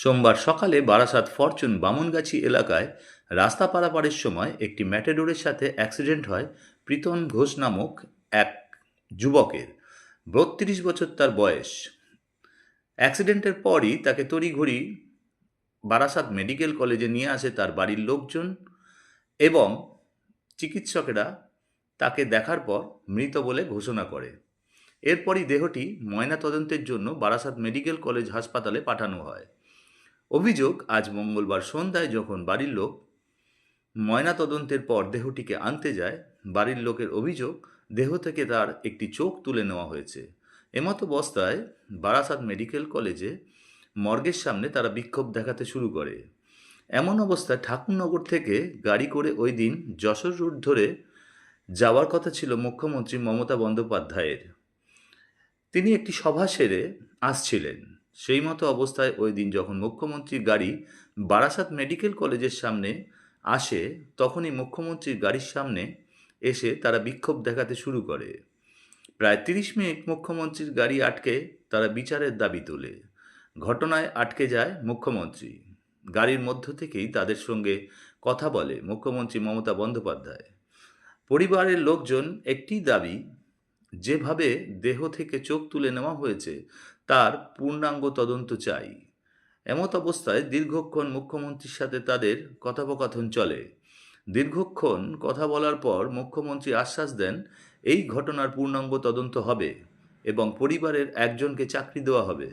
সোমবার সকালে বারাসাত ফরচুন বামনগাছি এলাকায় রাস্তা পারাপারের সময় একটি ম্যাটাডোরের সাথে অ্যাক্সিডেন্ট হয় প্রীতম ঘোষ নামক এক যুবকের। বত্রিশ বছর তার বয়স। অ্যাক্সিডেন্টের পরই তাকে তড়িঘড়ি বারাসাত মেডিকেল কলেজে নিয়ে আসে তার বাড়ির লোকজন এবং চিকিৎসকেরা তাকে দেখার পর মৃত বলে ঘোষণা করে। এরপরই দেহটি ময়নাতদন্তের জন্য বারাসাত মেডিকেল কলেজ হাসপাতালে পাঠানো হয়। অভিযোগ, আজ মঙ্গলবার সন্ধ্যায় যখন বাড়ির লোক ময়নাতদন্তের পর দেহটিকে আনতে যায়, বাড়ির লোকের অভিযোগ, দেহ থেকে তার একটি চোখ তুলে নেওয়া হয়েছে। এমতো অবস্থায় বারাসাত মেডিকেল কলেজে মর্গের সামনে তারা বিক্ষোভ দেখাতে শুরু করে। এমন অবস্থায় ঠাকুরনগর থেকে গাড়ি করে ওই দিন যশোর রুট ধরে যাওয়ার কথা ছিল মুখ্যমন্ত্রী মমতা বন্দ্যোপাধ্যায়ের। তিনি একটি সভা সেরে আসছিলেন। সেই মতো অবস্থায় ওই দিন যখন মুখ্যমন্ত্রীর গাড়ি বারাসাত মেডিকেল কলেজের সামনে আসে, তখনই মুখ্যমন্ত্রীর গাড়ির সামনে এসে তারা বিক্ষোভ দেখাতে শুরু করে। প্রায় তিরিশ মিনিট মুখ্যমন্ত্রীর গাড়ি আটকে তারা বিচারের দাবি তোলে। ঘটনায় আটকে যায় মুখ্যমন্ত্রী। গাড়ির মধ্য থেকেই তাদের সঙ্গে কথা বলে মুখ্যমন্ত্রী মমতা বন্দ্যোপাধ্যায়। পরিবারের লোকজন একটি দাবি, যেভাবে দেহ থেকে চোখ তুলে নেওয়া হয়েছে তার পূর্ণাঙ্গ তদন্ত চাই। এমত অবস্থায় দীর্ঘক্ষণ মুখ্যমন্ত্রীর সাথে তাদের কথোপকথন চলে। দীর্ঘক্ষণ কথা বলার পর মুখ্যমন্ত্রী আশ্বাস দেন, এই ঘটনার পূর্ণাঙ্গ তদন্ত হবে এবং পরিবারের একজনকে চাকরি দেওয়া হবে।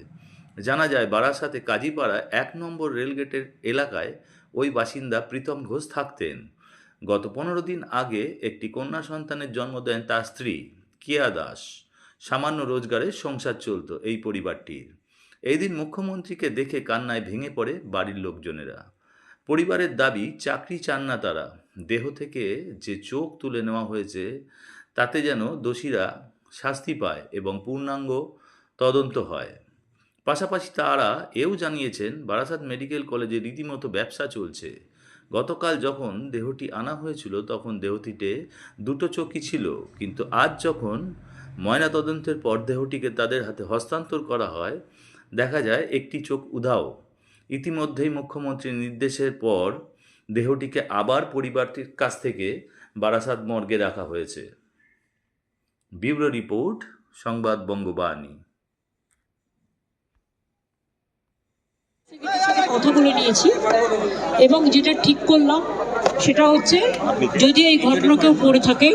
জানা যায়, বারাসাতে কাজীপাড়া এক নম্বর রেলগেটের এলাকায় ওই বাসিন্দা প্রীতম ঘোষ থাকতেন। গত পনেরো দিন আগে একটি কন্যা সন্তানের জন্ম দেন তার স্ত্রী, কিয়া দাস। সামান্য রোজগারে সংসার চলত এই পরিবারটির। এই দিন মুখ্যমন্ত্রীকে দেখে কান্নায় ভেঙে পড়ে বাড়ির লোকজনেরা। পরিবারের দাবি, চাকরি চান না তারা। দেহ থেকে যে চোখ তুলে নেওয়া হয়েছে, তাতে যেন দোষীরা শাস্তি পায় এবং পূর্ণাঙ্গ তদন্ত হয়। পাশাপাশি তারা এও জানিয়েছেন, বারাসাত মেডিকেল কলেজে রীতিমতো ব্যবসা চলছে। গতকাল যখন দেহটি আনা হয়েছিল, তখন দেহটিতে দুটো চোখই ছিল, কিন্তু আজ যখন ময়নাতদন্তের পর দেহটিকে তাদের হাতে হস্তান্তর করা হয়। দেখা যায়, একটি চোখ উধাও। ইতিমধ্যেই মুখ্যমন্ত্রীর নির্দেশের পর দেহটিকে আবার পরিবারটির কাছ থেকে বারাসাত মর্গে রাখা হয়েছে। ব্যুরো রিপোর্ট, সংবাদ বঙ্গবাণী। কথা বলে নিয়েছি এবং যেটা ঠিক করলাম সেটা হচ্ছে, যদি এই ঘটনা কেউ করে থাকে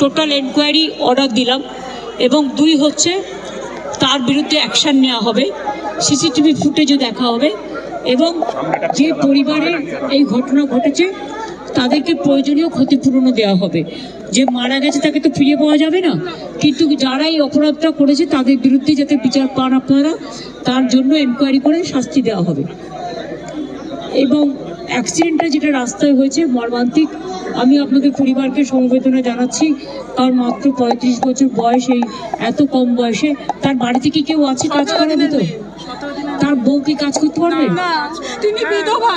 টোটাল এনকোয়ারি অর্ডার দিলাম। এবং দুই হচ্ছে তার বিরুদ্ধে অ্যাকশান নেওয়া হবে। সিসিটিভি ফুটেজও দেখা হবে এবং যে পরিবারের এই ঘটনা ঘটেছে, তাদেরকে প্রয়োজনীয় ক্ষতিপূরণও দেওয়া হবে। যে মারা গেছে তাকে তো ফিরে পাওয়া যাবে না। কিন্তু যারা এই অপরাধটা করেছে, তাদের বিরুদ্ধে যাতে বিচার পান আপনারা, তার জন্য এনকোয়ারি করে শাস্তি দেওয়া হবে। এবং অ্যাক্সিডেন্টটা যেটা রাস্তায় হয়েছে, মর্মান্তিক, আমি আপনাদের পরিবারকে সমবেদনা জানাচ্ছি, কারণ মাত্র পঁয়ত্রিশ বছর বয়স এই, এত কম বয়সে, তার বাড়িতে কি কেউ আছে কাজ করে না তো তার বউ কি কাজ করতে পারবে? না তিনি বিধবা।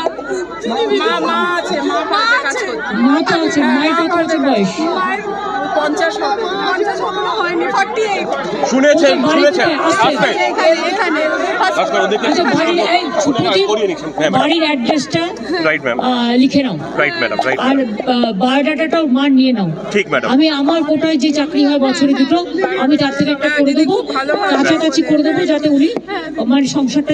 তিনি মা বিধবা। মা আছে মা মা কাজ আছে। করতে। মা তো আছে মায়ের কত বছর বয়স? পঞ্চাশ হবে। পঞ্চাশ এখনও হয়নি ফর্টি এইট শুনেছেন শুনেছেন। আসতে। আসতে এখানে এখানে নমস্কার, ওদিকে বাড়ির হ্যাঁ অ্যাড্রেসটা রাইট ম্যাম লিখে নাও। রাইট ম্যাডাম রাইট আর বায়োডাটাটাও মা নিয়ে নাও। ঠিক ম্যাডাম আমি আমার কোটায় যে চাকরি হয় বছরে দুটো আমি তার থেকে একটা করে দেবো কাছাকাছি করে দেবো যাতে উনি আমার সংসারটা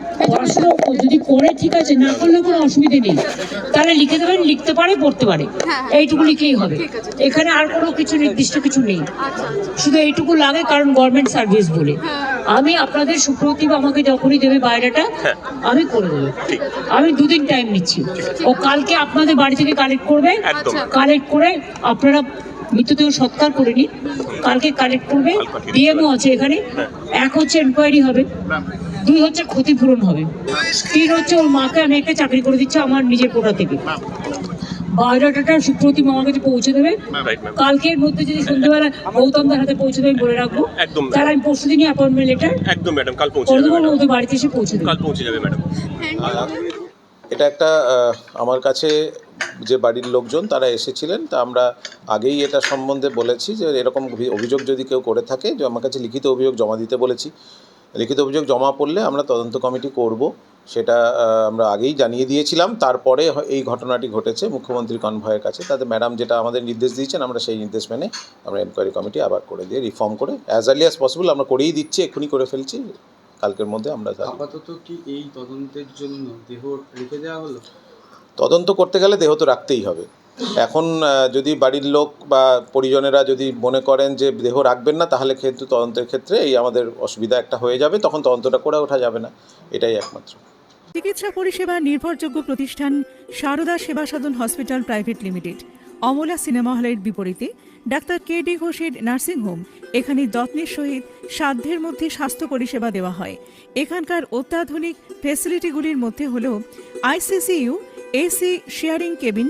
পড়াশোনা যদি করে ঠিক আছে না করলে কোনো অসুবিধে নেই। তাহলে লিখে দেবেন লিখতে পারে পড়তে পারে। হ্যাঁ, এইটুকু লিখেই হবে। এখানে আর কোনো কিছু নির্দিষ্ট কিছু নেই। আচ্ছা আচ্ছা। শুধু এইটুকু লাগে কারণ গভর্নমেন্ট সার্ভিস বলে। আমি আপনাদের সুপ্রতিভ আমাকে যখনই দেবে বাইরেটা হ্যাঁ। আমি করে দেবো। আমি দুদিন টাইম নিচ্ছি। ও কালকে আপনাদের বাড়ি থেকে কালেক্ট করবে। কালেক্ট করে আপনারা মৃতদেহ সৎকার করে নিন। কালকে কালেক্ট করবে। ডিএমও আছে এখানে। এক হচ্ছে এনকোয়ারি হবে। দুই হচ্ছে ক্ষতিপূরণ হবে। তিন হচ্ছে ওর মাকে আমি একটা চাকরি করে দিচ্ছি আমার নিজের কোটা থেকে। বায়োডাটাটা সুপ্রতিম আমার কাছে পৌঁছে দেবে। ম্যাম কালকের মধ্যে যদি সন্ধ্যেবেলা গৌতমদার হাতে পৌঁছে দেবে আমি বলে রাখব একদম। তাহলে আমি পরশু দিনই অ্যাপয়েন্টমেন্ট লেটার একদম ম্যাডাম কাল পৌঁছে যাবে। ওদের বাড়িতে এসে পৌঁছে দেবে। কাল পৌঁছে যাবে ম্যাডাম এটা একটা আমার কাছে যে বাড়ির লোকজন তারা এসেছিলেন তা আমরা আগেই এটা সম্বন্ধে বলেছি যে এরকম অভিযোগ যদি কেউ করে থাকে যে আমার কাছে লিখিত অভিযোগ জমা দিতে বলেছি লিখিত অভিযোগ জমা পড়লে আমরা তদন্ত কমিটি করব সেটা আমরা আগেই জানিয়ে দিয়েছিলাম। তারপরে এই ঘটনাটি ঘটেছে মুখ্যমন্ত্রী কনভয়ের কাছে। তাতে ম্যাডাম যেটা আমাদের নির্দেশ দিয়েছেন আমরা সেই নির্দেশ মেনে আমরা এনকোয়ারি কমিটি আবার করে দিয়ে রিফর্ম করে অ্যাজ আর্লি অ্যাজ পসিবল আমরা করেই দিচ্ছি এক্ষুনি করে ফেলছি। কালকের মধ্যে আমরা আপাতত কি এই তদন্তের জন্য দেহ রেখে দেওয়া হলো? তদন্ত করতে গেলে দেহ তো রাখতেই হবে। এখন যদি বাড়ির লোক বা পরিজনেরা যদি মনে করেন যে দেহ রাখবেন না, তাহলে কিন্তু তদন্তের ক্ষেত্রে এই আমাদের অসুবিধা একটা হয়ে যাবে। তখন তদন্তটা করে ওঠা যাবে না। এটাই একমাত্র। চিকিৎসা পরিষেবা নির্ভরযোগ্য প্রতিষ্ঠান Sarada Seva Sadan hospital private limited. Amala cinema হলের বিপরীতে ডাক্তার কে ডি ঘোষের নার্সিংহোম এখানে যত্নের সহিত সাধ্যের মধ্যে স্বাস্থ্য পরিষেবা দেওয়া হয়। এখানকার অত্যাধুনিক ফেসিলিটিগুলির মধ্যে হল ICCU AC sharing cabin